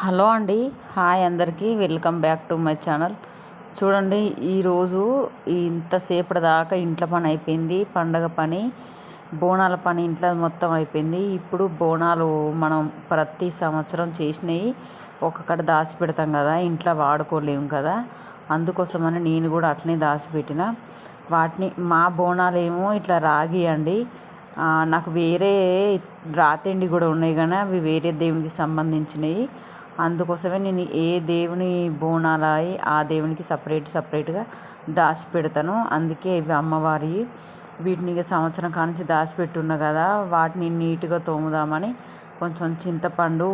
Hello అండి. Hi అందరికీ. Welcome back to my channel. చూడండి ఈరోజు ఇంతసేపటి దాకా ఇంట్లో పని అయిపోయింది. పండగ పని బోనాల పని ఇంట్లో మొత్తం అయిపోయింది. ఇప్పుడు బోనాలు మనం ప్రతి సంవత్సరం చేసినవి ఒక్కొక్కటి దాచి పెడతాం కదా. ఇంట్లో వాడుకోలేము కదా. అందుకోసమని నేను కూడా అట్లనే దాచిపెట్టిన వాటిని మా బోనాలు ఏమో ఇట్లా రాగి అండి. నాకు వేరే రాతిండి కూడా ఉన్నాయి కానీ అవి వేరే దేవునికి సంబంధించినవి. అందుకోసమే నేను ఏ దేవుని బోనాలు ఆ దేవునికి సపరేట్ సపరేట్గా దాచి పెడతాను అందుకే ఇవి అమ్మవారి వీటిని ఇక సంవత్సరం కానించి దాచిపెట్టున్నా కదా వాటిని నీట్గా తోముదామని కొంచెం చింతపండు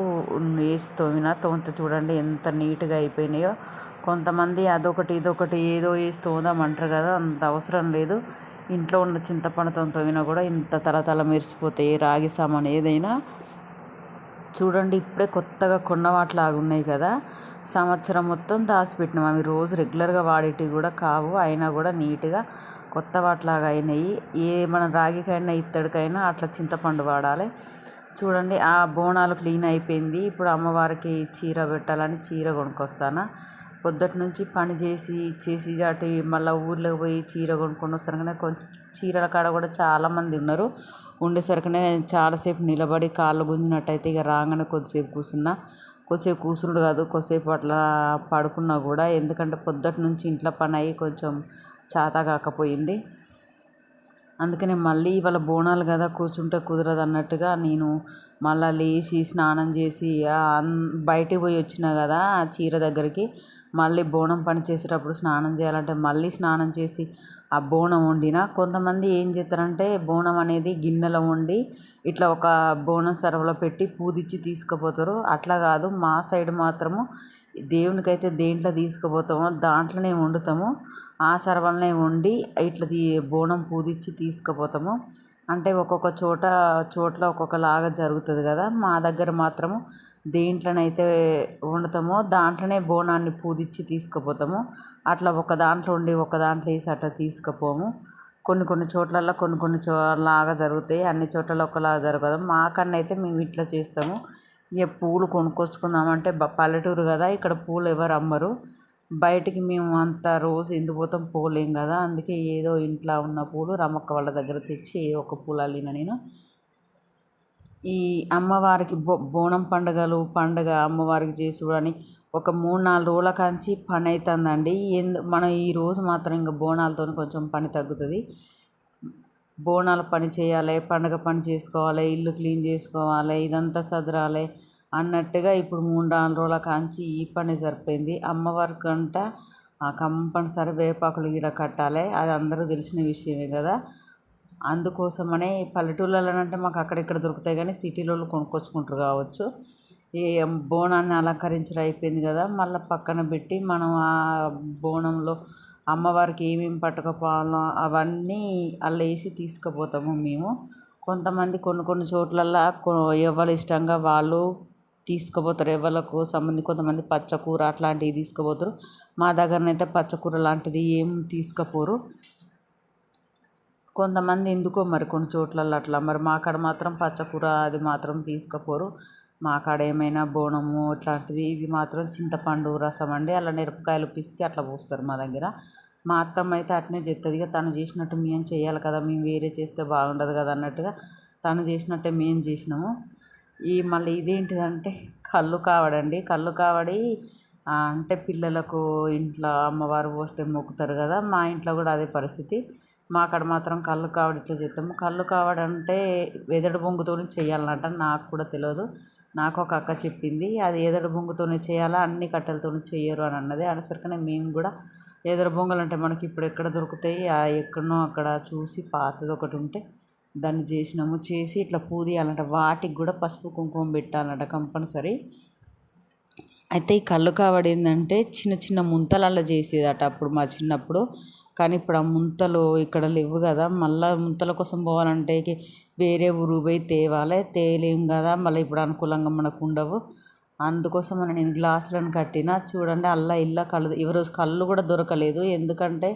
వేసి తోమిన తోమితే చూడండి ఎంత నీట్గా అయిపోయినాయో. కొంతమంది అదొకటి ఇదొకటి ఏదో వేసి తోముదామంటారు కదా అంత అవసరం లేదు. ఇంట్లో ఉన్న చింతపండుతో తోమినా కూడా ఇంత తల మెరిసిపోతాయి రాగి సామాన్ ఏదైనా. చూడండి ఇప్పుడే కొత్తగా కొన్న వాటిలాగా ఉన్నాయి కదా. సంవత్సరం మొత్తం దాచిపెట్టినాం. అవి రోజు రెగ్యులర్గా వాడేటివి కూడా కావు. అయినా కూడా నీట్గా కొత్త వాటిలాగా అయినాయి ఏ మన రాగికైనా ఇత్తడికైనా అట్లా చింతపండు వాడాలి. చూడండి ఆ బోనాలు క్లీన్ అయిపోయింది. ఇప్పుడు అమ్మవారికి చీర పెట్టాలని చీర కొనుక్కొస్తాను. పొద్దుట నుంచి పని చేసి చేసి అటు మళ్ళీ ఊర్లోకి పోయి చీర కొనుక్కొని వస్తాను కొంచెం చీరల కాడ కూడా చాలామంది ఉన్నారు. ఉండేసరికనే చాలాసేపు నిలబడి కాళ్ళు గుంజినట్టయితే ఇక రాగానే కొద్దిసేపు కూర్చున్నా. కొద్దిసేపు కూర్చుండు కాదు కొద్దిసేపు అట్లా పడుకున్నా కూడా. ఎందుకంటే పొద్దుటి నుంచి ఇంట్లో పని అయ్యి కొంచెం చాత కాకపోయింది. అందుకనే మళ్ళీ ఇవాళ బోనాలు కదా కూర్చుంటే కుదరదు అన్నట్టుగా నేను మళ్ళీ లేచి స్నానం చేసి బయటికి పోయి వచ్చిన కదా చీర దగ్గరికి. మళ్ళీ బోనం పని చేసేటప్పుడు స్నానం చేయాలంటే మళ్ళీ స్నానం చేసి ఆ బోనం వండిన కొంతమంది ఏం చేస్తారంటే బోనం అనేది గిన్నెలో వండి ఇట్లా ఒక బోనం సర్వలో పెట్టి పూదిచ్చి తీసుకుపోతారు. అట్లా కాదు మా సైడ్ మాత్రము దేవునికైతే దేంట్లో తీసుకుపోతామో దాంట్లోనే వండుతాము. ఆ సర్వలనే వండి ఇట్లా బోనం పూదిచ్చి తీసుకుపోతాము. అంటే ఒక్కొక్క చోట చోట్ల ఒక్కొక్కలాగా జరుగుతుంది కదా మా దగ్గర మాత్రము దేంట్లోనైతే వండుతామో దాంట్లోనే బోనాన్ని పూజించి తీసుకుపోతాము. అట్లా ఒక దాంట్లో ఉండి ఒక దాంట్లో వేసి అట్లా తీసుకుపోము. కొన్ని కొన్ని చోట్లల్లో కొన్ని కొన్ని చో లాగా జరుగుతాయి. అన్ని చోట్ల ఒకలాగా జరగదు. మా అయితే మేము ఇట్లా చేస్తాము. ఇక పూలు కొనుక్కొచ్చుకుందామంటే పల్లెటూరు కదా ఇక్కడ పూలు ఎవరు అమ్మరు. బయటికి మేము అంత రోజు ఎందుకు పోతాం? పోలేం కదా. అందుకే ఏదో ఇంట్లో ఉన్న పూలు రమ్మక్క వాళ్ళ దగ్గర తెచ్చి ఒక పూలు అల్లిన నేను ఈ అమ్మవారికి బో బోనం పండుగలు పండుగ అమ్మవారికి చేసుడని ఒక మూడు నాలుగు రోజుల కాంచి పని అవుతుందండి ఎందు మనం ఈరోజు మాత్రం ఇంకా బోనాలతో కొంచెం పని తగ్గుతుంది. బోనాల పని చేయాలి పండగ పని చేసుకోవాలి ఇల్లు క్లీన్ చేసుకోవాలి ఇదంతా సదరాలి అన్నట్టుగా ఇప్పుడు మూడు నాలుగు రోజుల కాంచి ఈ పని సరిపోయింది. అమ్మవారి కంట కంపల్సరీ వేపాకులు గిడ కట్టాలి. అది అందరూ తెలిసిన విషయమే కదా. అందుకోసమనే పల్లెటూళ్ళలో అంటే మాకు అక్కడిక్కడ దొరుకుతాయి కానీ సిటీలో కొనుక్కొచ్చుకుంటారు కావచ్చు. ఈ బోనాన్ని అలంకరించడం అయిపోయింది కదా మళ్ళీ పక్కన పెట్టి మనం ఆ బోనంలో అమ్మవారికి ఏమేమి పట్టకపోవాలో అవన్నీ అలా వేసి తీసుకుపోతాము మేము. కొంతమంది కొన్ని కొన్ని చోట్లల్లో ఎవరు ఇష్టంగా వాళ్ళు తీసుకుపోతారు ఎవరికి సంబంధించి కొంతమంది పచ్చకూర అట్లాంటివి తీసుకుపోతారు. మా దగ్గరనైతే పచ్చకూర లాంటిది ఏం తీసుకుపోరు. కొంతమంది ఎందుకో మరి కొన్ని చోట్లలో అట్లా. మరి మా కాడ మాత్రం పచ్చకూర అది మాత్రం తీసుకపోరు. మా కాడ ఏమైనా బోనము ఇట్లాంటిది ఇది మాత్రం చింతపండు రసం అండి. అలా మిరపకాయలు పిసికి అట్లా పోస్తారు మా దగ్గర. మా అత్తమ్మ అయితే అట్నే చేస్తుంది ఇక తను చేసినట్టు మేము చేయాలి కదా మేము వేరే చేస్తే బాగుండదు కదా అన్నట్టుగా తను చేసినట్టే మేము చేసినాము. ఈ మళ్ళీ ఇదేంటిదంటే కళ్ళు కావడండి. కళ్ళు కావడి అంటే పిల్లలకు ఇంట్లో అమ్మవారు పోస్తే మొక్కుతారు కదా మా ఇంట్లో కూడా అదే పరిస్థితి. మా కాడ మాత్రం కళ్ళు కావడి ఇట్లా చేస్తాము కళ్ళు కావడి అంటే వెదడు బొంగుతో చేయాలన్నట నాకు కూడా తెలియదు నాకు ఒక అక్క చెప్పింది అది ఎదడు బొంగుతోనే చేయాలా అన్ని కట్టెలతోనే చేయరు అని అన్నది. అనసరికనే మేము కూడా ఎదురు బొంగలు అంటే మనకి ఇప్పుడు ఎక్కడ దొరుకుతాయి ఎక్కడనో అక్కడ చూసి పాతది ఒకటి ఉంటే దాన్ని చేసినాము. చేసి ఇట్లా పూదియాలంట. వాటికి కూడా పసుపు కుంకుమ పెట్టాలంట కంపల్సరీ. అయితే ఈ కళ్ళు కావడి ఏంటంటే చిన్న చిన్న ముంతలల్లో చేసేదట అప్పుడు మా చిన్నప్పుడు. కానీ ఇప్పుడు ఆ ముంతలు ఇక్కడ లేవు కదా. మళ్ళీ ముంతల కోసం పోవాలంటే వేరే ఊరు పోయి తేవాలి. తేలేం కదా. మళ్ళీ ఇప్పుడు అనుకూలంగా మనకు ఉండవు. అందుకోసం నేను గ్లాసులను కట్టిన చూడండి అల్లా ఇల్లా కళ్ళు ఈరోజు కళ్ళు కూడా దొరకలేదు. ఎందుకంటే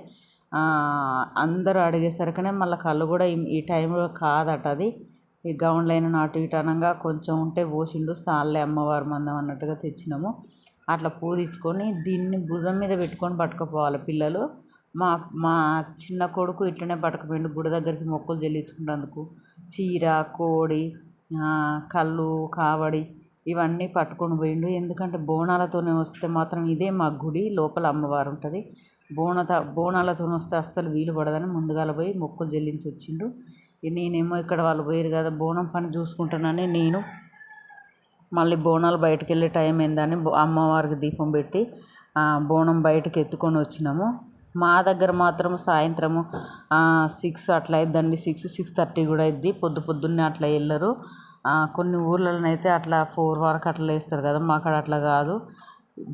అందరూ అడిగేసరికనే మళ్ళీ కళ్ళు కూడా ఈ టైంలో కాదట అది. ఈ గౌన్లైన నాటు ఇటు అనగా కొంచెం ఉంటే పోసిండు. సాల్లే అమ్మవారు మందం అన్నట్టుగా తెచ్చినాము. అట్లా పూజించుకొని దీన్ని భుజం మీద పెట్టుకొని పట్టుకుపోవాలి పిల్లలు. మా మా చిన్న కొడుకు ఇట్లనే పట్టుకుపోయిండు గుడి దగ్గరికి మొక్కులు చెల్లించుకున్నందుకు చీర కోడి కళ్ళు కావడి ఇవన్నీ పట్టుకొని పోయిండు. ఎందుకంటే బోనాలతోనే వస్తే మాత్రం ఇదే మా గుడి లోపల అమ్మవారు ఉంటుంది. బోనత బోనాలతో వస్తే అస్సలు వీలు పడదని ముందుగాల పోయి మొక్కులు చెల్లించి వచ్చిండు. నేనేమో ఇక్కడ వాళ్ళు పోయారు కదా బోనం పని చూసుకుంటానని నేను. మళ్ళీ బోనాలు బయటకు వెళ్ళే టైం ఏందని అమ్మవారికి దీపం పెట్టి బోనం బయటకు ఎత్తుకొని వచ్చినాము. మా దగ్గర మాత్రం సాయంత్రము సిక్స్ అట్లా అయిద్దండి. సిక్స్ సిక్స్ థర్టీ కూడా అయిద్ది. పొద్దు పొద్దున్నే అట్లా వెళ్ళరు కొన్ని ఊర్లలో అయితే అట్లా ఫోర్ వరకు అట్లా వేస్తారు కదా మా కాడ అట్లా కాదు.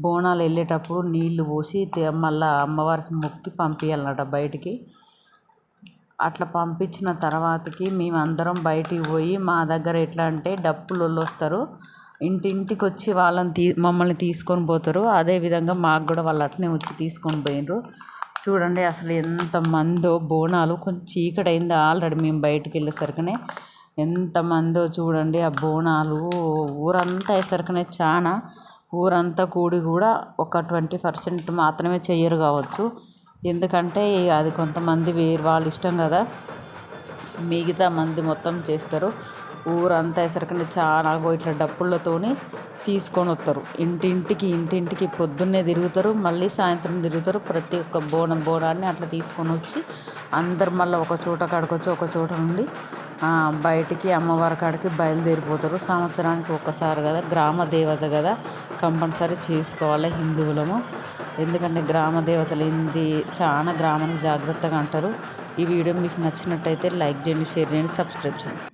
బోనాలు వెళ్ళేటప్పుడు నీళ్ళు పోసి మళ్ళీ అమ్మవారికి మొక్కి పంపించాలన్నమాట బయటికి. అట్లా పంపించిన తర్వాతకి మేమందరం బయటికి పోయి మా దగ్గర ఎట్లా అంటే డప్పులు వస్తారు. ఇంటింటికి వచ్చి వాళ్ళని తీ మమ్మల్ని తీసుకొని పోతారు. అదేవిధంగా మాకు కూడా వాళ్ళు అట్నే వచ్చి తీసుకొని పోయినరు చూడండి అసలు ఎంత మందో బోనాలు. కొంచెం చీకటి అయింది ఆల్రెడీ మేము బయటికి వెళ్ళేసరికనే. ఎంత మందో చూడండి ఆ బోనాలు. ఊరంతా వేసరికనే చాలా ఊరంతా కూడి కూడా ఒక ట్వంటీ పర్సెంట్ మాత్రమే చెయ్యరు కావచ్చు. ఎందుకంటే అది కొంతమంది వేరు వాళ్ళ ఇష్టం కదా. మిగతా మంది మొత్తం చేస్తారు. ఊరంతా ఎసరికంటే చాలా ఇట్లా డప్పులతోని తీసుకొని వస్తారు ఇంటింటికి ఇంటింటికి పొద్దున్నే తిరుగుతారు మళ్ళీ సాయంత్రం తిరుగుతారు. ప్రతి ఒక్క బోనం బోనాన్ని అట్లా తీసుకొని వచ్చి అందరు మళ్ళీ ఒక చోట కాడికి వచ్చి ఒక చోట నుండి బయటికి అమ్మవారి కాడికి బయలుదేరిపోతారు. సంవత్సరానికి ఒక్కసారి కదా గ్రామ దేవత కదా కంపల్సరీ చేసుకోవాలి హిందువులము. ఎందుకంటే గ్రామ దేవతలు ఏంది చాలా గ్రామానికి జాగ్రత్తగా అంటారు. ఈ వీడియో మీకు నచ్చినట్టయితే లైక్ చేయండి షేర్ చేయండి సబ్స్క్రైబ్ చేయండి.